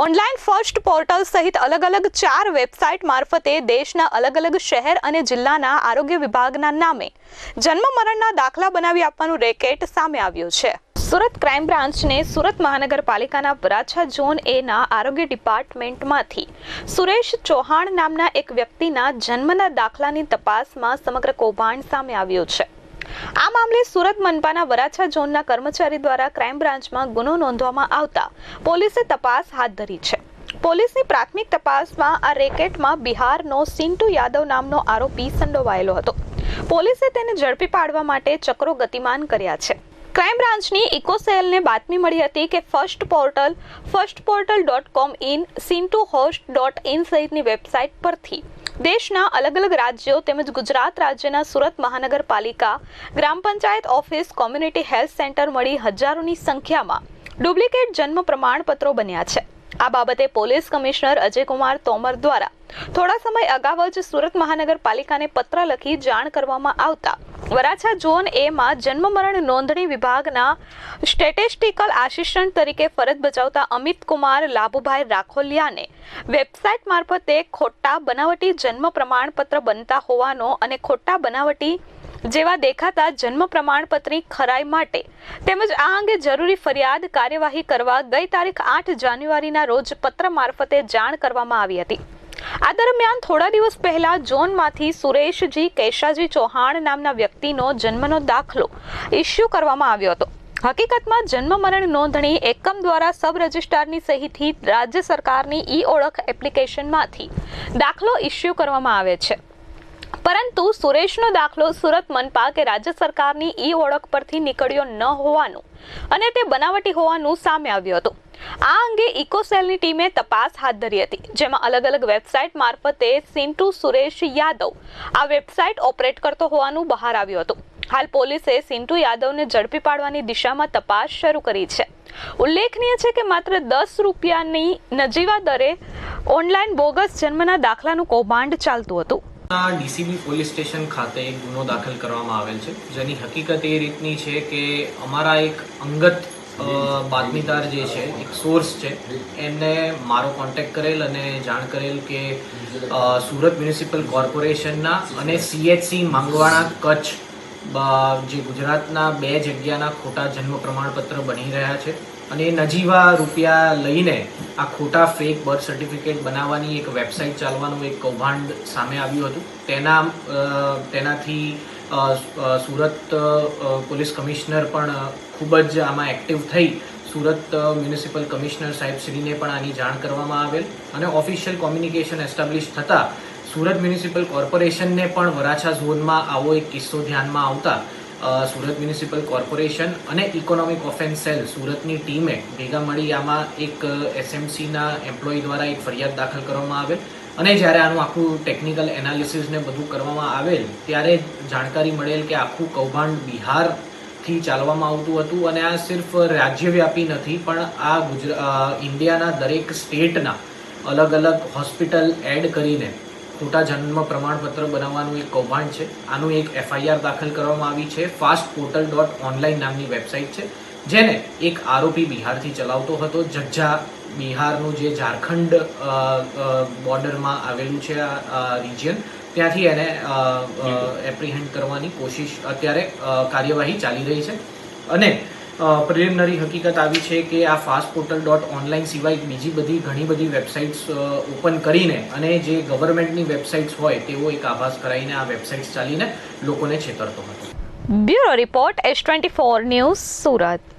Online first portal સહિત અલગ અલગ ચાર વેબસાઇટ મારફતે દેશના અલગ અલગ શહેર અને જિલ્લાના આરોગ્ય વિભાગના નામે જન્મ મરણના દાખલા બનાવી આપવાનું રેકેટ સામે આવ્યું છે. સુરત ક્રાઇમ બ્રાન્ચને સુરત મહાનગરપાલિકાના વરાછા ઝોન એના આરોગ્ય ડિપાર્ટમેન્ટમાંથી સુરેશ ચૌહાણ નામના એક વ્યક્તિના જન્મના દાખલાની તપાસમાં સમગ્ર કૌભાંડ સામે આવ્યું છે. આ મામલે સુરત મનપાના વરાછા ઝોનના કર્મચારી દ્વારા ક્રાઇમ બ્રાન્ચમાં ગુનો નોંધવામાં આવતા પોલીસે તપાસ હાથ ધરી છે. પોલીસની પ્રાથમિક તપાસમાં આ રેકેટમાં બિહારનો સિન્ટુ યાદવ નામનો આરોપી સંડોવાયેલો હતો. પોલીસે તેને ઝડપી પાડવા માટે ચક્રો ગતિમાન કર્યા છે. ક્રાઇમ બ્રાન્ચની ઇકોસેલને બાતમી મળી હતી કે first portal first portal dot com in Sintu host dot in સહિતની વેબસાઇટ પરથી દેશના અલગ અલગ રાજ્યો તેમજ ગુજરાત રાજ્યના સુરત મહાનગરપાલિકા, ગ્રામ panchayat office, community health centre મળી હજારોની સંખ્યામાં ડુપ્લિકેટ જન્મ પ્રમાણપત્રો બન્યા છે. આ બાબતે પોલીસ કમિશનર અજયકુમાર તોમર દ્વારા થોડા સમય અગાઉ જ સુરત મહાનગરપાલિકાને પત્ર લખી જાણ કરવામાં આવતા વરાછા ઝોન એમાં જન્મ મરણ નોંધણી વિભાગના સ્ટેટિસ્ટિકલ આસિસ્ટન્ટ તરીકે ફરજ બજાવતા અમિત કુમાર લાભુભાઈ રાખોલિયાને વેબસાઇટ મારફતે ખોટા બનાવટી જન્મ પ્રમાણપત્ર બનતા હોવાનો અને ખોટા બનાવટી જેવા દેખાતા જન્મ પ્રમાણપત્રની ખરાઈ માટે તેમજ આ અંગે જરૂરી ફરિયાદ કાર્યવાહી કરવા ગઈ તારીખ આઠ જાન્યુઆરીના રોજ પત્ર મારફતે જાણ કરવામાં આવી હતી. આ દરમિયાન થોડા દિવસ પહેલા ઝોનમાંથી સુરેશજી કેશાજી ચૌહાણ નામના વ્યક્તિનો જન્મનો દાખલો ઇસ્યુ કરવામાં આવ્યો હતો. હકીકતમાં જન્મ મરણ નોંધણી એકમ દ્વારા સબ રજિસ્ટ્રારની સહીથી રાજ્ય સરકારની ઈ ઓળખ એપ્લિકેશનમાંથી દાખલો ઇસ્યુ કરવામાં આવે છે. પરંતુ સુરેશનો દાખલો સુરત મનપા કે રાજ્ય સરકારની ઈ ઓળખ પરથી નીકળ્યો ન હોવાનું અને તે બનાવટી હોવાનું સામે આવ્યું હતું. આ અંગે ઇકોસેલની ટીમે તપાસ હાથ ધરી હતી, જેમાં અલગ અલગ વેબસાઇટ મારફતે સિન્ટુ સુરેશ યાદવ આ વેબસાઇટ ઓપરેટ કરતો હોવાનું બહાર આવ્યું હતું. હાલ પોલીસે સિન્ટુ યાદવને ઝડપી પાડવાની દિશામાં તપાસ શરૂ કરી છે. ઉલ્લેખનીય છે કે માત્ર દસ રૂપિયાની નજીવા દરે ઓનલાઈન બોગસ જન્મના દાખલાનું કૌભાંડ ચાલતું હતું. ડીસીબી પોલીસ સ્ટેશન ખાતે એક ગુનો દાખલ કરવામાં આવેલ છે. જેની હકીકત એ રીતની છે કે અમારા એક અંગત બાતમીદાર જે છે, એક સોર્સ છે, એમને મારો કોન્ટેક્ટ કરેલ અને જાણ કરેલ કે સુરત મ્યુનિસિપલ કોર્પોરેશનના અને સીએચસી માંગવાણા કચ્છ જે ગુજરાતના બે જગ્યાના ખોટા જન્મ પ્રમાણપત્ર બની રહ્યા છે અને નજીવા રૂપિયા લઈને આ ખોટા ફેક બર્થ સર્ટિફિકેટ બનાવવાની એક વેબસાઇટ ચાલવાનું એક કૌભાંડ સામે આવ્યું હતું. તેના તેનાથી સુરત પોલીસ કમિશનર પણ ખૂબ જ આમાં એક્ટિવ થઈ. સુરત મ્યુનિસિપલ કમિશનર સાહેબ શ્રીને પણ આની જાણ કરવામાં આવેલ અને ઓફિશિયલ કોમ્યુનિકેશન એસ્ટાબ્લિશ થતાં સુરત મ્યુનિસિપલ કોર્પોરેશનને પણ વરાછા ઝોનમાં આવો એક કિસ્સો ધ્યાનમાં આવતા સુરત મ્યુનિસિપલ કોર્પોરેશન અને ઇકોનોમિક ઓફેન્સ સેલ સુરતની ટીમે ભેગા મળી આમાં એક એસએમસીના એમ્પ્લોય દ્વારા એક ફરિયાદ દાખલ કરવામાં આવેલ. અને જ્યારે આનું આખું ટેકનિકલ એનાલિસિસ ને બધું કરવામાં આવેલ, ત્યારે જાણકારી મળેલ કે આખું કૌભાંડ બિહારથી ચાલવામાં આવતું હતું અને આ સિર્ફ રાજ્યવ્યાપી નથી, પણ આ ગુજરાત ઇન્ડિયાના દરેક સ્ટેટના અલગ અલગ હોસ્પિટલ એડ કરીને ખોટા જન્મ પ્રમાણપત્ર બનાવવાનું એક કૌભાંડ છે. આનું એક એફઆઈઆર દાખલ કરવામાં આવી છે. ફાસ્ટ પોર્ટલ ડોટ ઓનલાઈન નામની વેબસાઇટ છે. જેને એક આરોપી બિહારથી ચલાવતો હતો. જજ્જા બિહારનું જે ઝારખંડ બોર્ડરમાં આવેલું છે આ રિજિયન ત્યાંથી એને એપ્રિહેન્ડ કરવાની કોશિશ અત્યારે કાર્યવાહી ચાલી રહી છે. અને પ્રિલિમિનરી હકીકત આવી છે કે આ ફાસ્ટ પોર્ટલ ડોટ ઓનલાઈન સિવાય બીજી બધી ઘણી બધી વેબસાઇટ્સ ઓપન કરીને અને જે ગવર્મેન્ટની વેબસાઇટ્સ હોય તેવો એક આભાસ કરાવીને આ વેબસાઇટ્સ ચાલીને લોકોને છેતરતો હતો. Bureau report S twenty four news Surat.